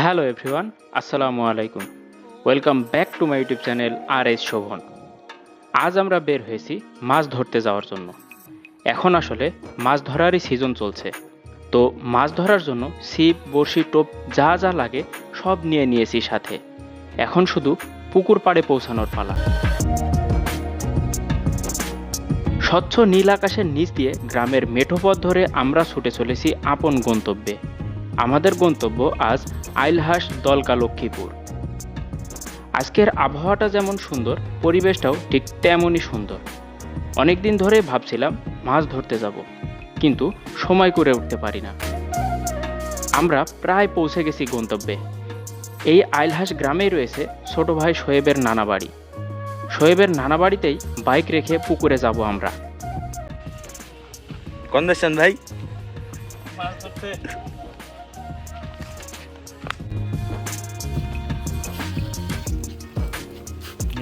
Hello everyone, আসসালামু আলাইকুম। Welcome back to my YouTube channel R S Shovon. আজ আমরা বের হয়েছি মাছ ধরতে যাওয়ার জন্য। এখন আসলে মাছ ধরারই সিজন চলছে। তো মাছ ধরার জন্য ছিপ বড়শি, টোপ, যা যা লাগে সব নিয়ে নিয়েছি সাথে। এখন শুধু পুকুর পাড়ে পৌঁছানোর পালা। স্বচ্ছ নীল আকাশের নিচ দিয়ে গ্রামের মেঠোপথ ধরে আমরা ছুটে চলেছি আপন গন্তব্যে। আমাদের গন্তব্য আজ আইলহাস দলকা লক্ষ্মীপুর। আজকের আবহাওয়াটা যেমন সুন্দর পরিবেশটাও ঠিক তেমনই সুন্দর। অনেক দিন ধরে ভাবছিলাম মাছ ধরতে যাব কিন্তু সময় করে উঠতে পারি না। আমরা প্রায় পৌঁছে গেছি গন্তব্যে। এই আইলহাস গ্রামেই রয়েছে ছোট ভাই শোয়েবের নানা বাড়ি শোয়েবের নানা বাড়িতেই বাইক রেখে পুকুরে যাব আমরা। কোন ভাই।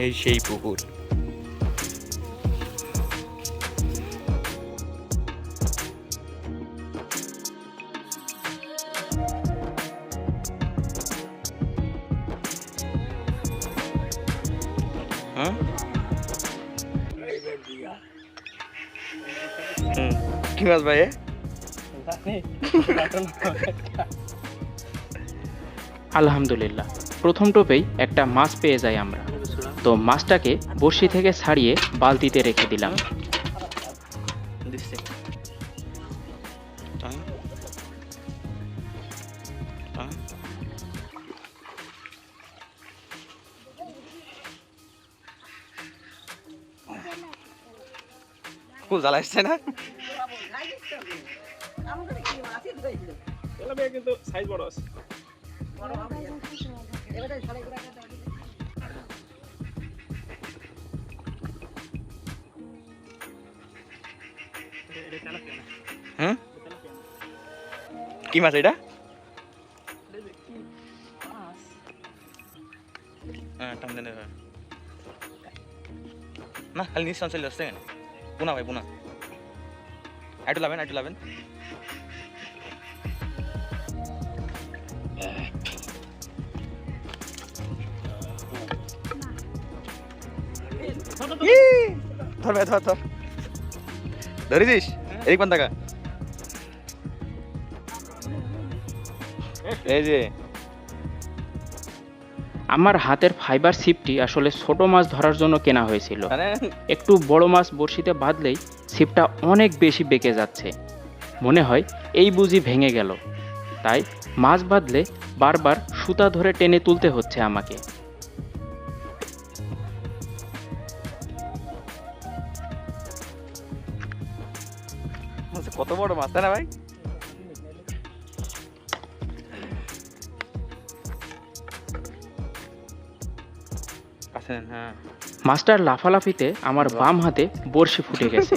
এই সেই পুকুর। হ্যাঁ? কি মাছ ভাই আলহামদুলিল্লাহ। প্রথম টোপেই একটা মাছ পেয়ে যাই আমরা। তো মাছটাকে বড়শি থেকে ছাড়িয়ে বালতিতে রেখে দিলাম দিচ্ছে টান। টান। খুব জ্বালা এসছে না কিন্তু সাইজ বড় আছে হুম কি মাছ এটা হ্যাঁ টান দেন এবার। না খালি নিশ্চয় চলে আসছে কেন পুনা ভাই পুনা আইটু লাভেন আইটু লাভেন ধর ভাই ধর ধর ধরেছিস এদিক পান টাকা এই যে। আমার হাতের ফাইবার ছিপটি আসলে ছোট মাছ ধরার জন্য কেনা হয়েছিল। মানে? একটু বড় মাছ বড়শিতে বাঁধলেই ছিপটা অনেক বেশি বেঁকে যাচ্ছে। মনে হয় এই বুঝি ভেঙে গেল। তাই মাছ বাঁধলে বারবার সুতা ধরে টেনে তুলতে হচ্ছে আমাকে। কত বড় মাছ তাই না ভাই? আছেন হ্যাঁ। মাছটার লাফালাফিতে আমার বাম হাতে বড়শি ফুটে গেছে।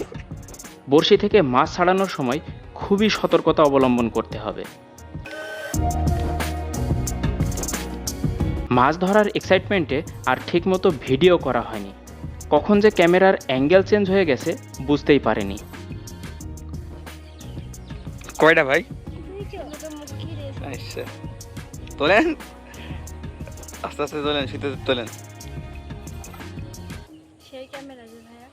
বড়শি থেকে মাছ ছাড়ানোর সময় খুবই সতর্কতা অবলম্বন করতে হবে। মাছ ধরার এক্সাইটমেন্টে আর ঠিকমতো ভিডিও করা হয়নি। কখন যে ক্যামেরার অ্যাঙ্গেল চেঞ্জ হয়ে গেছে বুঝতেই পারিনি। কয়টা ভাই? আচ্ছা তোলেন? আস্তে আস্তে তোলেন শীতে তোলেন। সেই ক্যামেরা যে ভাইয়া।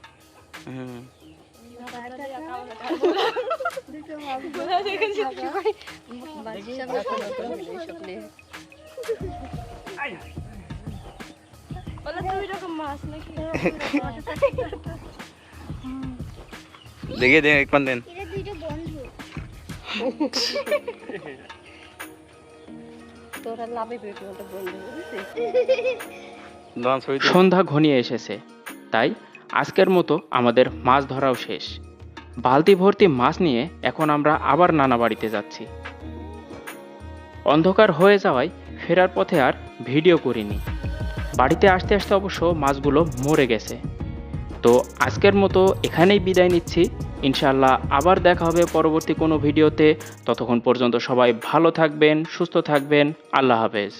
সন্ধ্যা ঘনিয়ে এসেছে, তাই আজকের মতো আমাদের মাছ ধরাও শেষ। বালতি ভর্তি মাছ নিয়ে এখন আমরা আবার নানা বাড়িতে যাচ্ছি। অন্ধকার হয়ে যাওয়ায় ফেরার পথে আর ভিডিও করিনি। বাড়িতে আসতে আসতে অবশ্য মাছগুলো মরে গেছে। তো আজকের মতো এখানেই বিদায় নিচ্ছি। ইনশাল্লাহ আবার দেখা হবে পরবর্তী কোনো ভিডিওতে। ততক্ষণ পর্যন্ত সবাই ভালো থাকবেন, সুস্থ থাকবেন। আল্লাহ হাফেজ।